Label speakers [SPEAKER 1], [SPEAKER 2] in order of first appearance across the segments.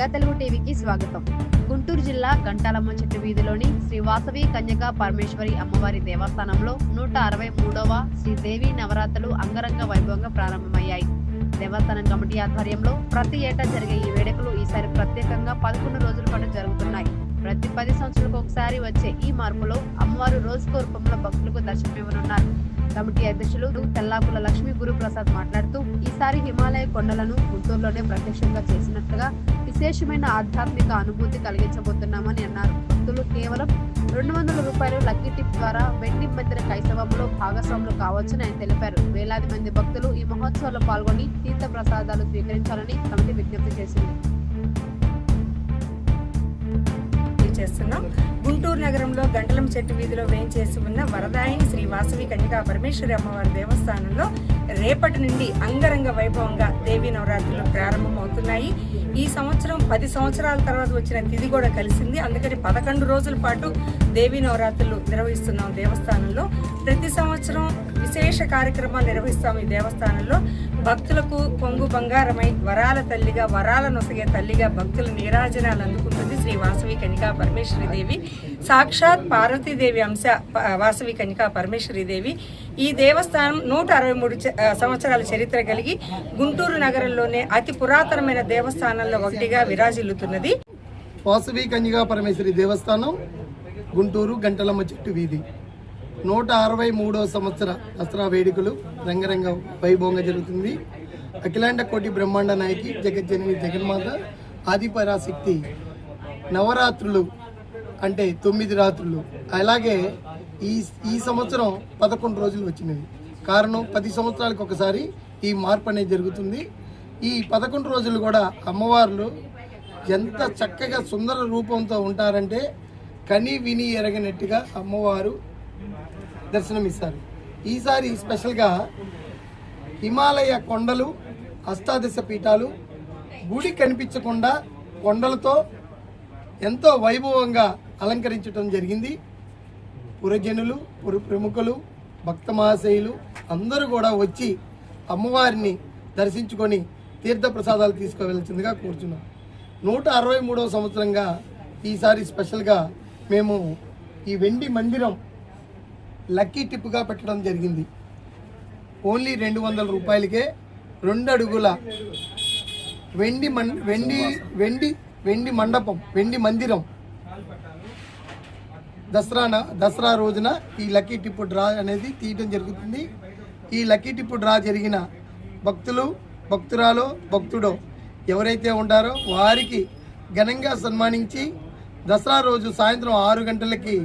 [SPEAKER 1] Mega Telugu టీవీకి స్వాగతం. గుంటూరు జిల్లా గంటాలమ్మ చెట్టు వీధిలోని శ్రీ వాసవి కన్యకా పరమేశ్వరి అమ్మవారి దేవస్థానంలో నూట అరవై మూడవ శ్రీదేవి నవరాత్రులు అంగరంగ వైభవంగా ప్రారంభమయ్యాయి. దేవస్థానం కమిటీ ఆధ్వర్యంలో ప్రతి ఏటా జరిగే ఈ వేడుకలు ఈసారి ప్రత్యేకంగా పదకొండు రోజుల పాటు జరుగుతున్నాయి. ప్రతి పది సంవత్సరాలకు ఒకసారి వచ్చే ఈ మార్పులో అమ్మవారు రోజుకో రూపంలో భక్తులకు దర్శనమివ్వనున్నారు. కమిటీ అధ్యక్షులు తెల్లాపుల లక్ష్మీ గురుప్రసాద్ మాట్లాడుతూ ఈసారి హిమాలయ కొండలను గుంటూరులోనే ప్రత్యక్షంగా చేసినట్లుగా విశేషమైన ఆధ్యాత్మిక అనుభూతి కలిగించబోతున్నామని అన్నారు. భక్తులు కేవలం రెండు వందల రూపాయలు లక్కీ టిప్ ద్వారా వెండి మందిర కైసవంలో భాగస్వాములు కావచ్చని ఆయన తెలిపారు. వేలాది మంది భక్తులు ఈ మహోత్సవంలో పాల్గొని తీర్థ ప్రసాదాలు స్వీకరించాలని కమిటీ విజ్ఞప్తి చేసింది.
[SPEAKER 2] చేస్తున్నాం. గుంటూరు నగరంలో గంటలం చెట్టు వీధిలో వేయించేసి ఉన్న వరదాయిని శ్రీ వాసవి కన్యకా పరమేశ్వరి అమ్మవారి దేవస్థానంలో రేపటి నుండి అంగరంగ వైభవంగా దేవీ నవరాత్రులు ప్రారంభమవుతున్నాయి. ఈ సంవత్సరం పది సంవత్సరాల తర్వాత వచ్చిన తిథి కూడా కలిసింది. అందుకని పదకొండు రోజుల పాటు దేవీ నవరాత్రులు నిర్వహిస్తున్నాం దేవస్థానంలో. ప్రతి సంవత్సరం విశేష కార్యక్రమాలు నిర్వహిస్తాం ఈ దేవస్థానంలో. భక్తులకు కొంగు బంగారమై వరాల తల్లిగా వరాల నొసగే తల్లిగా భక్తుల నీరాజనాలు అందుకుంటుంది శ్రీ వాసవి కనికా పరమేశ్వరి దేవి. సాక్షాత్ పార్వతీదేవి అంశ ప- వాసవి కనికా పరమేశ్వరి దేవి. ఈ దేవస్థానం నూట అరవై మూడు చ- సంవత్సరాల చరిత్ర కలిగి గుంటూరు నగరంలోనే అతి పురాతనమైన దేవస్థానాల్లో ఒకటిగా విరాజిల్లుతున్నది.
[SPEAKER 3] వాసవి కన్యగా పరమేశ్వరి దేవస్థానం గుంటూరు గంటలమ్మ చెట్టు వీధి. నూట అరవై మూడో సంవత్సర దసరా వేడుకలు రంగరంగ వైభవంగా జరుగుతుంది. అఖిలాండ కోటి బ్రహ్మాండ నాయకి జగజ్జనని జగన్మాత ఆదిపరాశక్తి నవరాత్రులు అంటే తొమ్మిది రాత్రులు. అలాగే ఈ ఈ సంవత్సరం పదకొండు రోజులు వచ్చినవి. కారణం పది సంవత్సరాలకు ఒకసారి ఈ మార్పు అనేది జరుగుతుంది. ఈ పదకొండు రోజులు కూడా అమ్మవార్లు ఎంత చక్కగా సుందర రూపంతో ఉంటారంటే కని విని ఎరగనట్టుగా అమ్మవారు దర్శనమిస్తారు. ఈసారి స్పెషల్గా హిమాలయ కొండలు అష్టాదశ పీఠాలు గుడి కనిపించకుండా కొండలతో ఎంతో వైభవంగా అలంకరించడం జరిగింది. పురజనులు పుర ప్రముఖులు భక్త మహాశయులు అందరూ కూడా వచ్చి అమ్మవారిని దర్శించుకొని తీర్థ ప్రసాదాలు కోరుచున్నాం. నూట అరవై మూడవ సంవత్సరంగా ఈసారి స్పెషల్గా మేము ఈ వెండి మందిరం లక్కీ టిప్గా పెట్టడం జరిగింది. ఓన్లీ రెండు వందల రూపాయలకే రెండు అడుగుల వెండి మన్ వెండి వెండి వెండి మండపం వెండి మందిరం దసరా దసరా రోజున ఈ లక్కీ టిప్పు డ్రా అనేది తీయటం జరుగుతుంది. ఈ లక్కీ టిప్పు డ్రా జరిగిన భక్తులు భక్తురాలో భక్తుడో ఎవరైతే ఉంటారో వారికి ఘనంగా సన్మానించి దసరా రోజు సాయంత్రం ఆరు గంటలకి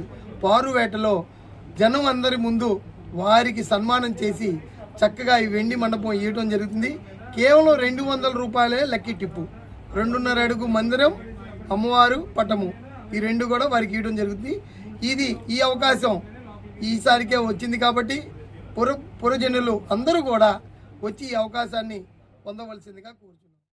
[SPEAKER 3] పారువేటలో జనం అందరి ముందు వారికి సన్మానం చేసి చక్కగా ఈ వెండి మండపం ఇవ్వడం జరుగుతుంది. కేవలం రెండు వందల రూపాయలే లక్కీ టిప్పు. రెండున్నర అడుగు మందిరం అమ్మవారు పటము ఈ రెండు కూడా వారికి ఇవ్వడం జరుగుతుంది. ఇది ఈ అవకాశం ఈసారికే వచ్చింది కాబట్టి పుర పురజనులు అందరూ కూడా వచ్చి ఈ అవకాశాన్ని పొందవలసిందిగా కోరుచున్నాను